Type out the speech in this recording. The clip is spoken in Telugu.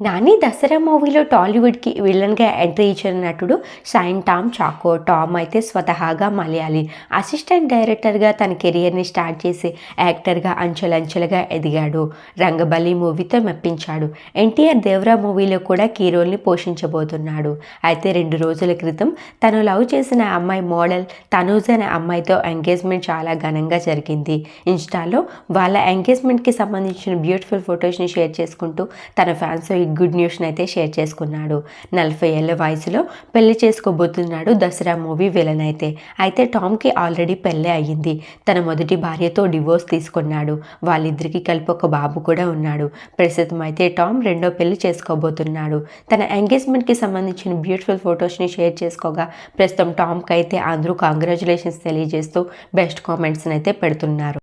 నాని దసరా మూవీలో టాలీవుడ్కి విలన్గా ఎంట్రీ ఇచ్చిన నటుడు సైన్ టామ్ చాకో. టామ్ అయితే స్వతహాగా మలయాళీ. అసిస్టెంట్ డైరెక్టర్గా తన కెరియర్ని స్టార్ట్ చేసి యాక్టర్గా అంచెలంచెలుగా ఎదిగాడు. రంగబలి మూవీతో మెప్పించాడు. ఎన్టీఆర్ దేవరా మూవీలో కూడా కీ రోల్ని పోషించబోతున్నాడు. అయితే రెండు రోజుల క్రితం తను లవ్ చేసిన అమ్మాయి మోడల్ తనూజ్ అనే అమ్మాయితో ఎంగేజ్మెంట్ చాలా ఘనంగా జరిగింది. ఇన్స్టాలో వాళ్ళ ఎంగేజ్మెంట్కి సంబంధించిన బ్యూటిఫుల్ ఫొటోస్ని షేర్ చేసుకుంటూ తన ఫ్యాన్స్ బిగ్ గుడ్ న్యూస్ని అయితే షేర్ చేసుకున్నాడు. నలభై ఏళ్ళ వయసులో పెళ్ళి చేసుకోబోతున్నాడు దసరా మూవీ విలన్ అయితే. అయితే టామ్కి ఆల్రెడీ పెళ్ళే అయ్యింది. తన మొదటి భార్యతో డివోర్స్ తీసుకున్నాడు. వాళ్ళిద్దరికీ కలిపి ఒక బాబు కూడా ఉన్నాడు. ప్రస్తుతం అయితే టామ్ రెండో పెళ్ళి చేసుకోబోతున్నాడు. తన ఎంగేజ్మెంట్కి సంబంధించిన బ్యూటిఫుల్ ఫొటోస్ని షేర్ చేసుకోగా ప్రస్తుతం టామ్కి అయితే అందరూ కాంగ్రాచులేషన్స్ తెలియజేస్తూ బెస్ట్ కామెంట్స్ని అయితే పెడుతున్నారు.